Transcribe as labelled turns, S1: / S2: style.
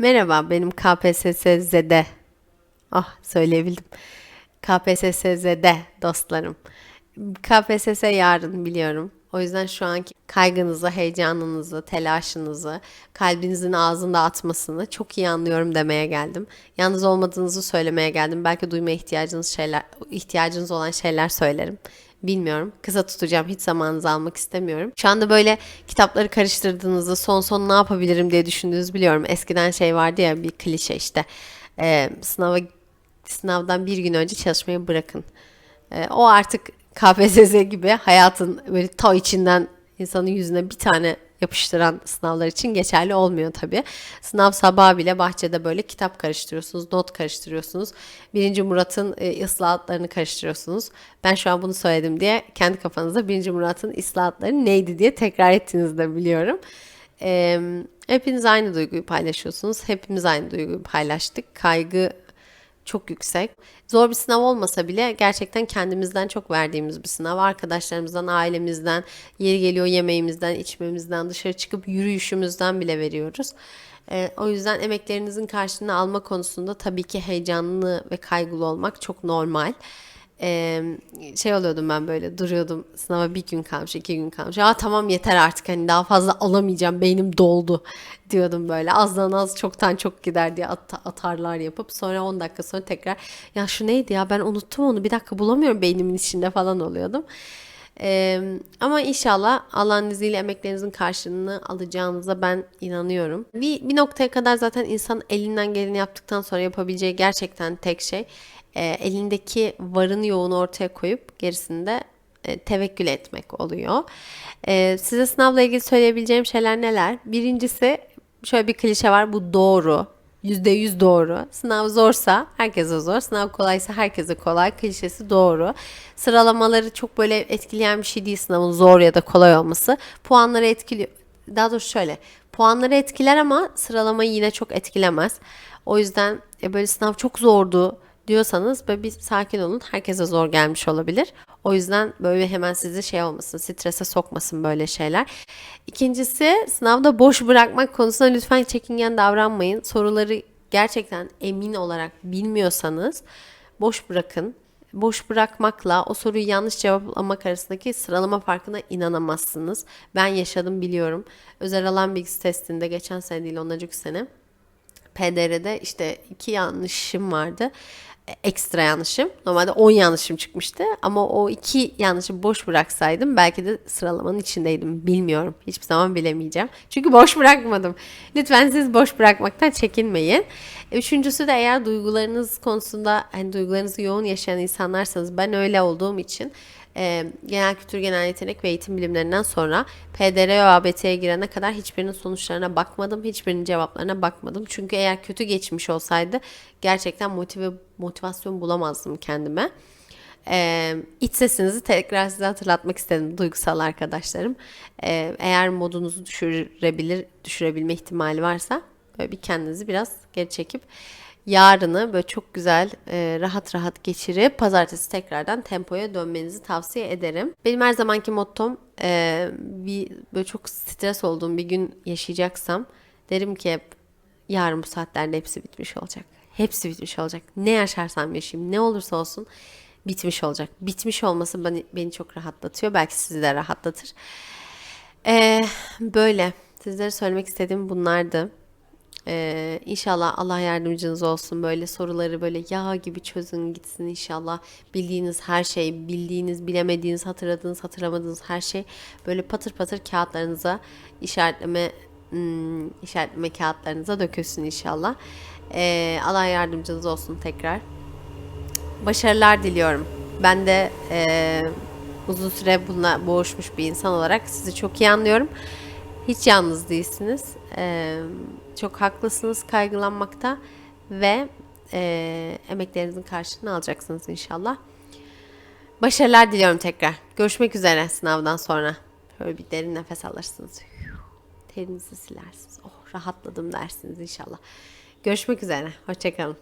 S1: Merhaba, benim KPSS'de. Ah, söyleyebildim. KPSS'de dostlarım. KPSS yarın biliyorum. O yüzden şu anki kaygınızı, heyecanınızı, telaşınızı, kalbinizin ağzında atmasını çok iyi anlıyorum demeye geldim. Yalnız olmadığınızı söylemeye geldim. Belki duymaya ihtiyacınız şeyler, ihtiyacınız olan şeyler söylerim. Bilmiyorum. Kısa tutacağım. Hiç zamanınızı almak istemiyorum. Şu anda böyle kitapları karıştırdığınızda son son ne yapabilirim diye düşündüğünüzü biliyorum. Eskiden şey vardı ya bir klişe işte. Ee, sınava sınavdan bir gün önce çalışmayı bırakın. Ee, o artık KPSS gibi hayatın böyle ta içinden insanın yüzüne bir tane yapıştıran sınavlar için geçerli olmuyor tabii. Sınav sabahı bile bahçede böyle kitap karıştırıyorsunuz, not karıştırıyorsunuz. Birinci Murat'ın e, ıslahatlarını karıştırıyorsunuz. Ben şu an bunu söyledim diye kendi kafanızda Birinci Murat'ın ıslahatları neydi diye tekrar ettiğinizi de biliyorum. E, hepiniz aynı duyguyu paylaşıyorsunuz. Hepimiz aynı duyguyu paylaştık. Kaygı çok yüksek. Zor bir sınav olmasa bile gerçekten kendimizden çok verdiğimiz bir sınav. Arkadaşlarımızdan, ailemizden, yeri geliyor yemeğimizden, içmemizden, dışarı çıkıp yürüyüşümüzden bile veriyoruz. Ee, o yüzden emeklerinizin karşılığını alma konusunda tabii ki heyecanlı ve kaygılı olmak çok normal. Ee, şey oluyordum ben böyle duruyordum sınava bir gün kalmış iki gün kalmış. Aa tamam yeter artık hani daha fazla alamayacağım beynim doldu diyordum böyle azdan az çoktan çok gider diye at- atarlar yapıp sonra 10 dakika sonra tekrar ya şu neydi ya ben unuttum onu bir dakika bulamıyorum beynimin içinde falan oluyordum. Ee, ama inşallah Allah'ın izniyle emeklerinizin karşılığını alacağınıza ben inanıyorum. Bir, bir noktaya kadar zaten insan elinden geleni yaptıktan sonra yapabileceği gerçekten tek şey e, elindeki varını yoğunu ortaya koyup gerisinde e, tevekkül etmek oluyor. E, size sınavla ilgili söyleyebileceğim şeyler neler? Birincisi şöyle bir klişe var bu doğru. %100 doğru. Sınav zorsa herkese zor. Sınav kolaysa herkese kolay. Klişesi doğru. Sıralamaları çok böyle etkileyen bir şey değil sınavın zor ya da kolay olması. Puanları etkiliyor. Daha doğrusu şöyle. Puanları etkiler ama sıralamayı yine çok etkilemez. O yüzden e, böyle sınav çok zordu diyorsanız böyle bir sakin olun. Herkese zor gelmiş olabilir. O yüzden böyle hemen sizi şey olmasın, strese sokmasın böyle şeyler. İkincisi sınavda boş bırakmak konusunda lütfen çekingen davranmayın. Soruları gerçekten emin olarak bilmiyorsanız boş bırakın. Boş bırakmakla o soruyu yanlış cevaplamak arasındaki sıralama farkına inanamazsınız. Ben yaşadım biliyorum. Özel alan bilgisi testinde geçen sene değil ondan önceki sene PDR'de işte iki yanlışım vardı. Ekstra yanlışım. Normalde 10 yanlışım çıkmıştı. Ama o iki yanlışı boş bıraksaydım belki de sıralamanın içindeydim. Bilmiyorum. Hiçbir zaman bilemeyeceğim. Çünkü boş bırakmadım. Lütfen siz boş bırakmaktan çekinmeyin. Üçüncüsü de eğer duygularınız konusunda hani duygularınızı yoğun yaşayan insanlarsanız ben öyle olduğum için e, genel kültür, genel yetenek ve eğitim bilimlerinden sonra PDR ve ABT'ye girene kadar hiçbirinin sonuçlarına bakmadım. Hiçbirinin cevaplarına bakmadım. Çünkü eğer kötü geçmiş olsaydı gerçekten motive motivasyon bulamazdım kendime. Ee, iç sesinizi tekrar size hatırlatmak istedim duygusal arkadaşlarım. Ee, eğer modunuzu düşürebilir, düşürebilme ihtimali varsa böyle bir kendinizi biraz geri çekip yarını böyle çok güzel e, rahat rahat geçirip pazartesi tekrardan tempoya dönmenizi tavsiye ederim. Benim her zamanki mottom e, bir böyle çok stres olduğum bir gün yaşayacaksam derim ki yarın bu saatlerde hepsi bitmiş olacak. Hepsi bitmiş olacak. Ne yaşarsam yaşayayım ne olursa olsun bitmiş olacak. Bitmiş olması beni, beni çok rahatlatıyor. Belki sizi de rahatlatır. Ee, böyle sizlere söylemek istediğim bunlardı. Ee, inşallah Allah yardımcınız olsun. Böyle soruları böyle yağ gibi çözün gitsin inşallah. Bildiğiniz her şey, bildiğiniz, bilemediğiniz, hatırladığınız, hatırlamadığınız her şey böyle patır patır kağıtlarınıza işaretleme hmm, işaretleme kağıtlarınıza dökülsün inşallah. Ee, Allah yardımcınız olsun tekrar. Başarılar diliyorum. Ben de eee, uzun süre bununla boğuşmuş bir insan olarak sizi çok iyi anlıyorum. Hiç yalnız değilsiniz. Eee, çok haklısınız kaygılanmakta ve eee, emeklerinizin karşılığını alacaksınız inşallah. Başarılar diliyorum tekrar. Görüşmek üzere sınavdan sonra. Şöyle bir derin nefes alırsınız. Terinizi silersiniz. Oh rahatladım dersiniz inşallah. Görüşmek üzere. Hoşçakalın.